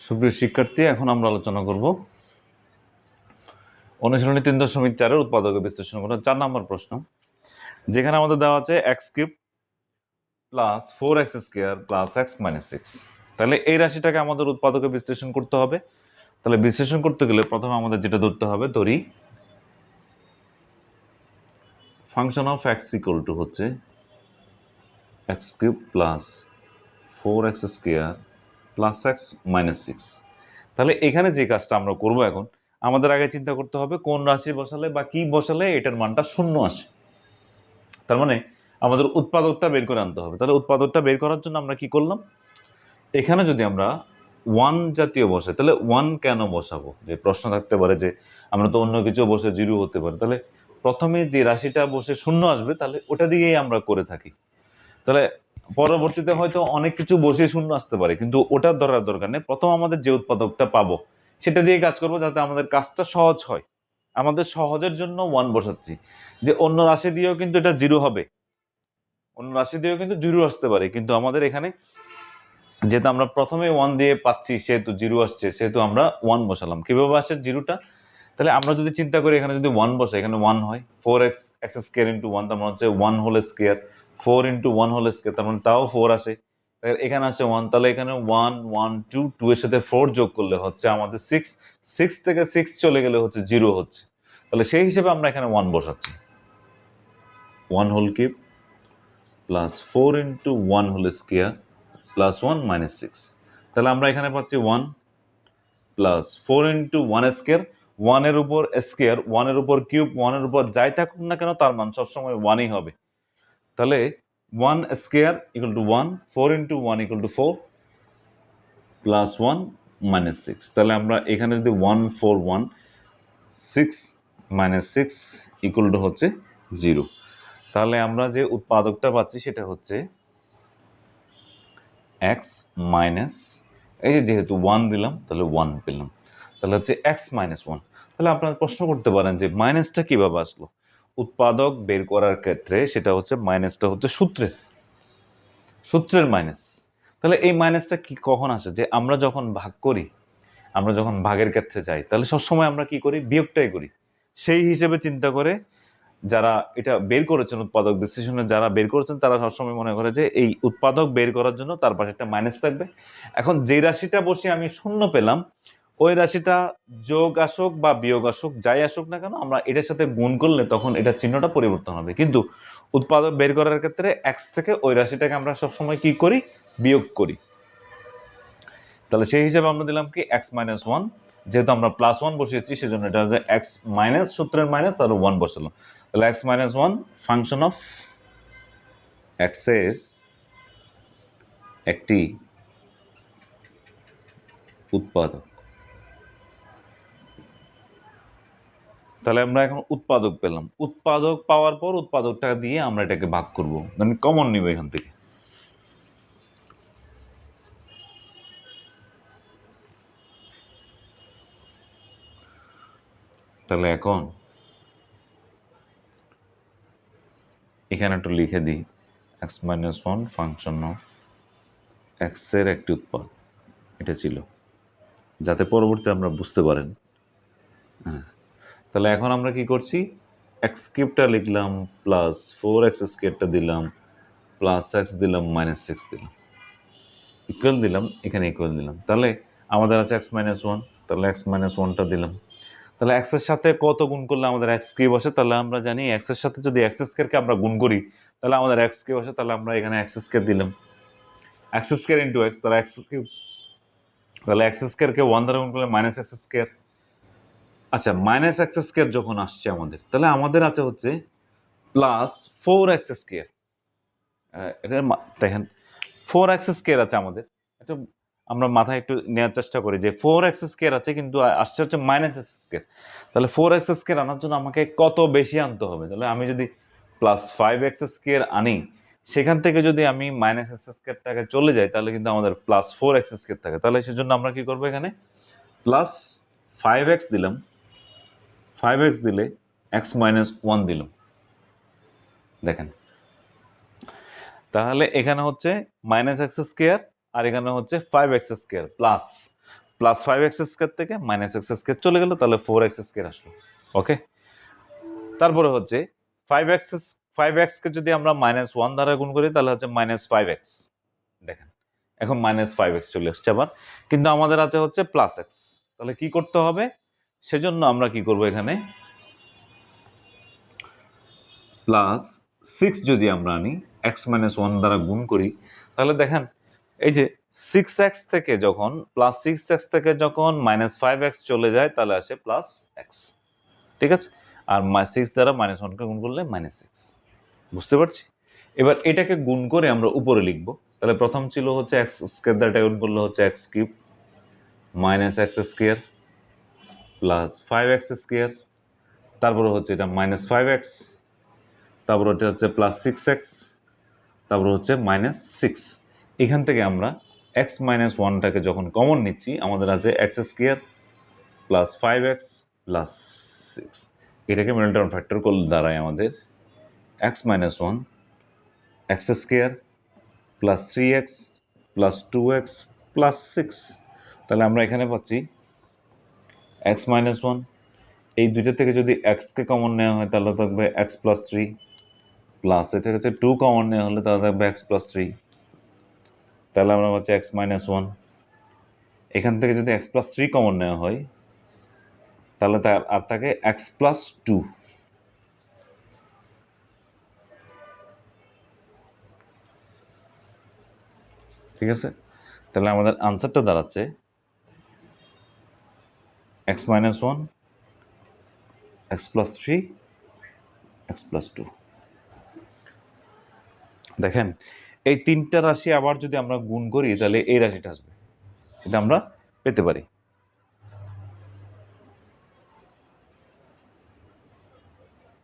সুপ্রিয় শিক্ষার্থী, এখন আমরা আলোচনা করব অনুশীলনী তিন দশমিক চারের উৎপাদক বিশ্লেষণ করা চার নম্বর প্রশ্ন, যেখানে আমাদের দেওয়া আছে x cube plus four x square plus x minus six তাহলে এই রাশিটাকে আমাদের উৎপাদকে বিশ্লেষণ করতে হবে। তাহলে বিশ্লেষণ করতে গেলে প্রথমে আমাদের যেটা ধরতে হবে, ধরি function of x equal to হচ্ছে x cube plus four x square plus x minus six তাহলে এখানে যে কাজটা আমরা করব এখন, আমাদের আগে চিন্তা করতে হবে কোন রাশি বসালে বা কি বসালে এটার মানটা শূন্য আসে। তার মানে আমাদের উৎপাদকটা বের করে আনতে হবে। তাহলে উৎপাদকটা বের করার জন্য আমরা কি করলাম? এখানে যদি আমরা ওয়ান জাতীয় বসে তাহলে ওয়ান কেন বসাবো? যে প্রশ্ন থাকতে পারে যে আমরা তো অন্য কিছু বসে জিরো হতে পারে। তাহলে প্রথমে যে রাশিটা বসে শূন্য আসবে, তাহলে ওটা দিয়েই আমরা করে থাকি। তাহলে পরবর্তীতে হয়তো অনেক কিছু বসে শূন্য আসতে পারে, কিন্তু ওটার ধরার দরকার নেই। প্রথম আমাদের যে উৎপাদকটা পাবো, সেটা দিয়ে কাজ করব যাতে আমাদের কাজটা সহজ হয়। আমাদের সহজের জন্য ওয়ান বসাচ্ছি। যে অন্য রাশি দিয়েও কিন্তু এটা জিরো হবে। অন্য রাশি দিয়েও কিন্তু জিরো আসতে পারে, কিন্তু আমাদের এখানে যেহেতু আমরা প্রথমে ওয়ান দিয়ে পাচ্ছি, সেহেতু জিরো আসছে, সেহেতু আমরা ওয়ান বসালাম। কীভাবে আসে জিরোটা? তাহলে আমরা যদি চিন্তা করি এখানে যদি ওয়ান বসে, এখানে ওয়ান হয় four x x square into one তার মানে হচ্ছে one whole square four into one whole square তার মানে তাও ফোর আসে। এখানে আসে ওয়ান, তাহলে এখানে ওয়ান ওয়ান, টু টু এর সাথে ফোর যোগ করলে হচ্ছে আমাদের সিক্স সিক্স থেকে সিক্স চলে গেলে হচ্ছে জিরো হচ্ছে। তাহলে সেই হিসেবে আমরা এখানে ওয়ান বসাচ্ছি। One whole cube plus four into one whole square plus one minus six. তাহলে আমরা এখানে পাচ্ছি one plus four into one square, ওয়ানের উপর স্কোয়ার, ওয়ানের উপর কিউব, ওয়ানের উপর যাই থাকুক না কেন, তার মান সবসময় ওয়ানই হবে। তাহলে one square equal to one four into one equal to four plus one minus six তাহলে আমরা এখানে যদি one four one six minus six equal to হচ্ছে জিরো তাহলে আমরা যে উৎপাদকটা পাচ্ছি সেটা হচ্ছে এক্স মাইনাস এই যে যেহেতু ওয়ান দিলাম, তাহলে ওয়ান পেলাম। তাহলে হচ্ছে এক্স মাইনাস ওয়ান তাহলে আপনারা প্রশ্ন করতে পারেন যে মাইনাসটা কীভাবে আসলো? উৎপাদক বের করার ক্ষেত্রে সেটা হচ্ছে মাইনাসটা হচ্ছে সূত্রের। সূত্রের মাইনাস। তাহলে এই মাইনাসটা কি কখন আসে? যে আমরা যখন ভাগ করি, আমরা যখন ভাগের ক্ষেত্রে যাই, তাহলে সবসময় আমরা কি করি? বিয়োগটাই করি। সেই হিসেবে চিন্তা করে যারা এটা বের করেছেন, উৎপাদক ডিসিশনে যারা বের করেছেন, তারা সবসময় মনে করে যে এই উৎপাদক বের করার জন্য তার পাশে একটা মাইনাস থাকবে। এখন যে রাশিটা বসে আমি শূন্য পেলাম ওই রাশিটা যোগ আসুক বা বিয়োগ আসুক, যাই আসুক না কেন, আমরা এটার সাথে গুণ করলে তখন এটা চিহ্নটা পরিবর্তন হবে। কিন্তু উৎপাদক বের করার ক্ষেত্রে এক্স থেকে ওই রাশিটাকে আমরা সবসময় কি করি? বিয়োগ করি। তাহলে সেই হিসাবে আমরা দিলাম কি এক্স মাইনাস ওয়ান যেহেতু আমরা প্লাস ওয়ান বসিয়েছি, সেজন্য এটা হচ্ছে এক্স মাইনাস সূত্রের মাইনাস আর ওয়ান বসালাম। তাহলে x minus one function of এক্সের একটি উৎপাদক। তাহলে আমরা এখন উৎপাদক পেলাম। উৎপাদক পাওয়ার পর উৎপাদকটা দিয়ে আমরা এটাকে ভাগ করব। মানে কমন নিব এখান থেকে। তাহলে এখন এখানে একটু লিখে দিই। X minus one function of এক্সের একটি উৎপাদ এটা ছিল। যাতে পরবর্তী আমরা বুঝতে পারেন। হ্যাঁ। তাহলে এখন আমরা কি করছি? এক্স কিউবটা লিখলাম প্লাস ফোর এক্স স্কোয়ারটা দিলাম প্লাস এক্স দিলাম মাইনাস সিক্স দিলাম। ইকুয়াল দিলাম, এখানে ইকুয়াল দিলাম। তাহলে আমাদের আছে এক্স মাইনাস ওয়ান তাহলে এক্স মাইনাস ওয়ানটা দিলাম। তাহলে এক্সের সাথে কত গুণ করলে আমাদের এক্স কিউব আসে? তাহলে আমরা জানি এক্সের সাথে যদি এক্স স্কোয়ারকে আমরা গুণ করি, তাহলে আমাদের এক্স কিউব আসে, তাহলে আমরা এখানে এক্স স্কোয়ার দিলাম। এক্স স্কোয়ার ইন্টু এক্স তাহলে এক্স কিউব তাহলে এক্স স্কোয়ারকে ওয়ান দ্বারা গুণ করলে মাইনাস এক্স স্কোয়ার আচ্ছা মাইনাস এক্স স্কোয়ার যখন আসছে আমাদের, তাহলে আমাদের আছে হচ্ছে প্লাস ফোর এক্স স্কোয়ার এটা দেখেন ফোর এক্স স্কোয়ার আছে আমাদের। এটা আমরা মাথায় একটু নেওয়ার চেষ্টা করি যে ফোর এক্স স্কোয়ার আছে কিন্তু আসছে হচ্ছে মাইনাস এক্স স্কোয়ার তাহলে ফোর এক্স স্কোয়ার আনার জন্য আমাকে কত বেশি আনতে হবে? তাহলে আমি যদি প্লাস ফাইভ এক্স স্কোয়ার আনি, সেখান থেকে যদি আমি মাইনাস এক্স স্কোয়ারটাকে চলে যাই, তাহলে কিন্তু আমাদের প্লাস ফোর এক্স স্কোয়ার থাকে। তাহলে সেজন্য আমরা কি করব এখানে? প্লাস ফাইভ এক্স দিলাম। ফাইভ এক্স দিলে এক্স মাইনাস ওয়ান দিলাম। দেখেন। তাহলে এখানে হচ্ছে মাইনাস এক্স স্কোয়ার আর এখানে হচ্ছে five x square plus plus five x square থেকে মাইনাস এক্স স্কোয়ার চলে গেল, তাহলে ফোর এক্স স্কোয়ার আসলো। ওকে তারপরে হচ্ছে ফাইভ এক্স ফাইভ এক্সকে যদি আমরা মাইনাস ওয়ান দ্বারা গুণ করি, তাহলে হচ্ছে মাইনাস ফাইভ এক্স দেখেন, এখন মাইনাস ফাইভ এক্স চলে এসছে আবার। কিন্তু আমাদের আছে হচ্ছে প্লাস এক্স তাহলে কি করতে হবে? সেজন্য আমরা কি করব এখানে? প্লাস সিক্স যদি আমরা আনি এক্স মাইনাস ওয়ান দ্বারা গুণ করি, তাহলে দেখেন, এই যে সিক্স এক্স থেকে যখন প্লাস সিক্স এক্স থেকে যখন মাইনাস ফাইভ এক্স চলে যায়, তাহলে আসে প্লাস এক্স ঠিক আছে? আর সিক্স দ্বারা মাইনাস ওয়ানকে গুণ করলে মাইনাস সিক্স বুঝতে পারছি? এবার এটাকে গুণ করে আমরা উপরে লিখব, তাহলে প্রথম ছিল হচ্ছে এক্স স্কোয়ার দ্বারা গুণ করলে হচ্ছে x cube minus x square plus five x square তারপরে হচ্ছে এটা মাইনাস ফাইভ এক্স তারপর এটা হচ্ছে প্লাস সিক্স এক্স তারপর হচ্ছে মাইনাস সিক্স এখান থেকে আমরা এক্স মাইনাস ওয়ানটাকে যখন কমন নিচ্ছি, আমাদের আছে x square plus five x plus six এটাকে মিডল টার্ম ফ্যাক্টর করলে দাঁড়ায় আমাদের x minus one x square plus three x plus two x plus six তাহলে আমরা এখানে পাচ্ছি এক্স মাইনাস ওয়ান এই দুইটা থেকে যদি এক্সকে কমন নেওয়া হয়, তাহলে থাকবে এক্স প্লাস থ্রি প্লাস এ থেকে টু কমন নেওয়া হলে তাহলে থাকবে এক্স প্লাস থ্রি তাহলে আমরা পাচ্ছি এক্স মাইনাস ওয়ান এখান থেকে যদি এক্স প্লাস থ্রি কমন নেওয়া হয়, তাহলে তার, আর থাকে এক্স প্লাস টু ঠিক আছে? তাহলে আমাদের আনসারটা দাঁড়াচ্ছে। X minus one x plus three x plus two দেখেন, এই তিনটা রাশি আবার যদি আমরা গুণ করি, তাহলে এই রাশিটা আসবে। এটা আমরা পেতে পারি।